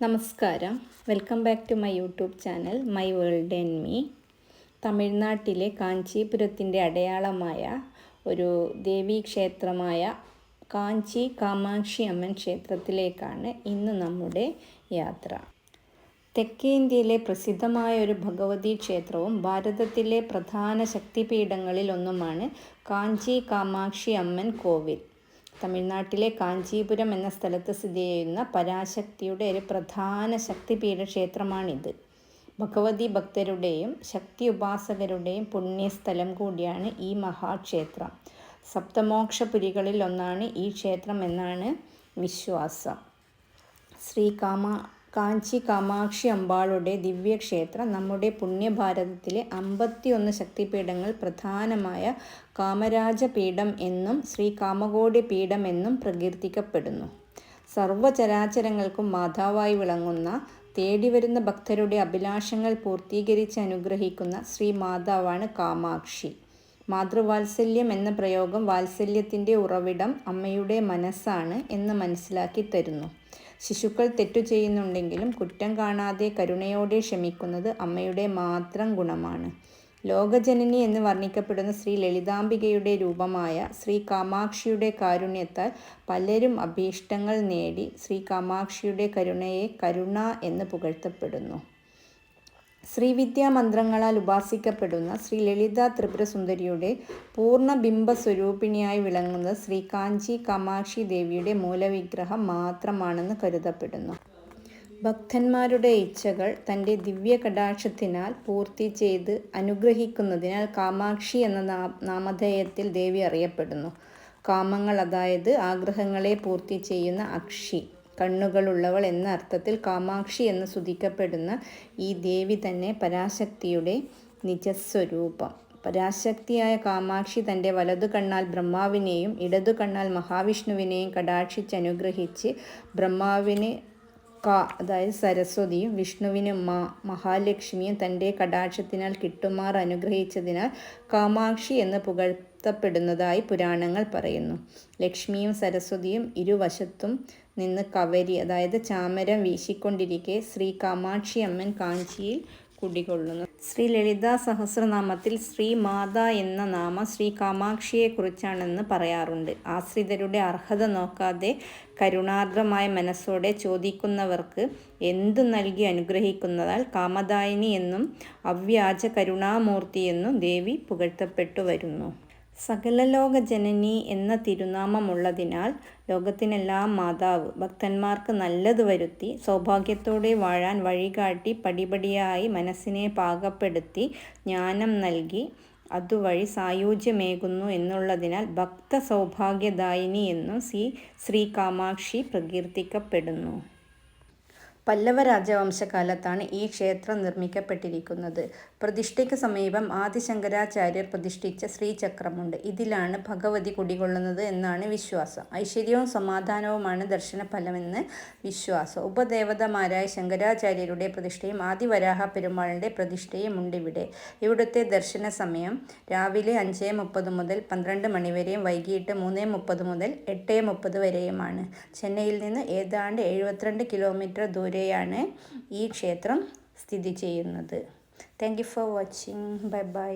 നമസ്കാരം. Welcome back to my YouTube channel my world and me തമിഴ്നാട്ടിലെ കാഞ്ചീപുരത്തിന്റെ അടയാളമായ ഒരു ദേവീക്ഷേത്രമായ കാഞ്ചി കാമാക്ഷി അമ്മൻ ക്ഷേത്രത്തിലേക്കാണ് ഇന്ന് നമ്മുടെ യാത്ര. തെക്കേ ഇന്ത്യയിലെ പ്രസിദ്ധമായ ഒരു ഭഗവതി ക്ഷേത്രവും ഭാരതത്തിലെ പ്രധാന ശക്തിപീഠങ്ങളിൽ ഒന്നുമാണ് കാഞ്ചി കാമാക്ഷി അമ്മൻ കോവിൽ. തമിഴ്നാട്ടിലെ കാഞ്ചീപുരം എന്ന സ്ഥലത്ത് സ്ഥിതി ചെയ്യുന്ന പരാശക്തിയുടെ ഒരു പ്രധാന ശക്തിപീഠ ക്ഷേത്രമാണിത്. ഭഗവതി ഭക്തരുടെയും ശക്തി ഉപാസകരുടെയും പുണ്യസ്ഥലം കൂടിയാണ് ഈ മഹാക്ഷേത്രം. സപ്തമോക്ഷപുരികളിൽ ഒന്നാണ് ഈ ക്ഷേത്രം എന്നാണ് വിശ്വാസം. ശ്രീ കാമ കാഞ്ചി കാമാക്ഷി അമ്പാളുടെ ദിവ്യക്ഷേത്രം നമ്മുടെ പുണ്യഭാരതത്തിലെ അമ്പത്തിയൊന്ന് ശക്തിപീഠങ്ങൾ പ്രധാനമായ കാമരാജപീഠം എന്നും ശ്രീ കാമകോടി പീഠം എന്നും പ്രകീർത്തിക്കപ്പെടുന്നു. സർവചരാചരങ്ങൾക്കും മാതാവായി വിളങ്ങുന്ന തേടിവരുന്ന ഭക്തരുടെ അഭിലാഷങ്ങൾ പൂർത്തീകരിച്ച് അനുഗ്രഹിക്കുന്ന ശ്രീ മാതാവാണ് കാമാക്ഷി. മാതൃവാത്സല്യം എന്ന പ്രയോഗം വാത്സല്യത്തിന്റെ ഉറവിടം അമ്മയുടെ മനസ്സാണ് എന്ന് മനസ്സിലാക്കി തരുന്നു. ശിശുക്കൾ തെറ്റു ചെയ്യുന്നുണ്ടെങ്കിലും കുറ്റം കാണാതെ കരുണയോടെ ക്ഷമിക്കുന്നത് അമ്മയുടെ മാത്രം ഗുണമാണ്. ലോകജനനി എന്ന് വർണിക്കപ്പെടുന്ന ശ്രീ ലളിതാംബികയുടെ രൂപമായ ശ്രീ കാമാക്ഷിയുടെ കാരുണ്യത്താൽ പലരും അഭീഷ്ടങ്ങൾ നേടി ശ്രീ കാമാക്ഷിയുടെ കരുണയെ കരുണ എന്ന് പുകഴ്ത്തപ്പെടുന്നു. ശ്രീവിദ്യാമന്ത്രങ്ങളാൽ ഉപാസിക്കപ്പെടുന്ന ശ്രീ ലളിത ത്രിപുരസുന്ദരിയുടെ പൂർണ സ്വരൂപിണിയായി വിളങ്ങുന്നത് ശ്രീ കാഞ്ചി കാമാക്ഷി ദേവിയുടെ മൂലവിഗ്രഹം മാത്രമാണെന്ന് കരുതപ്പെടുന്നു. ഭക്തന്മാരുടെ ഇച്ഛകൾ തന്റെ ദിവ്യ കടാക്ഷത്തിനാൽ പൂർത്തി ചെയ്ത് അനുഗ്രഹിക്കുന്നതിനാൽ കാമാക്ഷി എന്ന നാമധേയത്തിൽ ദേവി അറിയപ്പെടുന്നു. കാമങ്ങൾ അതായത് ആഗ്രഹങ്ങളെ പൂർത്തി ചെയ്യുന്ന അക്ഷി. കണ്ണുകളുള്ളവൾ എന്ന അർത്ഥത്തിൽ കാമാക്ഷി എന്ന് സ്തുതിക്കപ്പെടുന്ന ഈ ദേവി തന്നെ പരാശക്തിയുടെ നിജസ്വരൂപം. പരാശക്തിയായ കാമാക്ഷി തന്റെ വലതു കണ്ണാൽ ബ്രഹ്മാവിനെയും ഇടതു കണ്ണാൽ മഹാവിഷ്ണുവിനെയും കടാക്ഷിച്ച് അനുഗ്രഹിച്ച് ബ്രഹ്മാവിനെ ക അതായത് സരസ്വതിയും വിഷ്ണുവിന് മാ മഹാലക്ഷ്മിയും തന്റെ കടാക്ഷത്തിനാൽ കിട്ടുമാർ അനുഗ്രഹിച്ചതിനാൽ കാമാക്ഷി എന്ന് പുകഴ്ത്തപ്പെടുന്നതായി പുരാണങ്ങൾ പറയുന്നു. ലക്ഷ്മിയും സരസ്വതിയും ഇരുവശത്തും നിന്ന് കവരി അതായത് ചാമരം വീശിക്കൊണ്ടിരിക്കെ ശ്രീ കാമാക്ഷി അമ്മൻ കാഞ്ചിയിൽ കുടികൊള്ളുന്നു. ശ്രീ ലളിതാ സഹസ്രനാമത്തിൽ ശ്രീ മാത എന്ന നാമം ശ്രീ കാമാക്ഷിയെക്കുറിച്ചാണെന്ന് പറയാറുണ്ട്. ആശ്രിതരുടെ അർഹത നോക്കാതെ കരുണാർദ്രമായ മനസ്സോടെ ചോദിക്കുന്നവർക്ക് എന്തു നൽകി അനുഗ്രഹിക്കുന്നതാൽ കാമദായിനി എന്നും അവ്യാജ കരുണാമൂർത്തി എന്നും ദേവി പുകഴ്ത്തപ്പെട്ടു വരുന്നു. സകലലോക ജനനി എന്ന തിരുനാമമുള്ളതിനാൽ ലോകത്തിനെല്ലാം മാതാവ് ഭക്തന്മാർക്ക് നല്ലത് വരുത്തി സൗഭാഗ്യത്തോടെ വാഴാൻ വഴികാട്ടി പടിപടിയായി മനസ്സിനെ പാകപ്പെടുത്തി ജ്ഞാനം നൽകി അതുവഴി സായുജ്യമേകുന്നു എന്നുള്ളതിനാൽ ഭക്ത സൗഭാഗ്യദായിനി എന്നും ശ്രീ ശ്രീ കാമാക്ഷി പ്രകീർത്തിക്കപ്പെടുന്നു. പല്ലവ രാജവംശകാലത്താണ് ഈ ക്ഷേത്രം നിർമ്മിക്കപ്പെട്ടിരിക്കുന്നത്. പ്രതിഷ്ഠയ്ക്ക് സമീപം ആദിശങ്കരാചാര്യർ പ്രതിഷ്ഠിച്ച ശ്രീചക്രമുണ്ട്. ഇതിലാണ് ഭഗവതി കുടികൊള്ളുന്നത് എന്നാണ് വിശ്വാസം. ഐശ്വര്യവും സമാധാനവുമാണ് ദർശന ഫലമെന്ന് വിശ്വാസം. ഉപദേവതമാരായ ശങ്കരാചാര്യരുടെ പ്രതിഷ്ഠയും ആദിവരാഹ പെരുമാളിന്റെ പ്രതിഷ്ഠയും ഉണ്ട് ഇവിടെ. ഇവിടുത്തെ ദർശന സമയം രാവിലെ അഞ്ച് മുപ്പത് മുതൽ പന്ത്രണ്ട് മണിവരെയും വൈകിട്ട് മൂന്ന് മുപ്പത് മുതൽ എട്ട് മുപ്പത് വരെയുമാണ്. ചെന്നൈയിൽ നിന്ന് ഏതാണ്ട് എഴുപത്തിരണ്ട് കിലോമീറ്റർ ദൂരം ദൂരെയാണ് ഈ ക്ഷേത്രം സ്ഥിതി ചെയ്യുന്നത്. Thank you for watching bye bye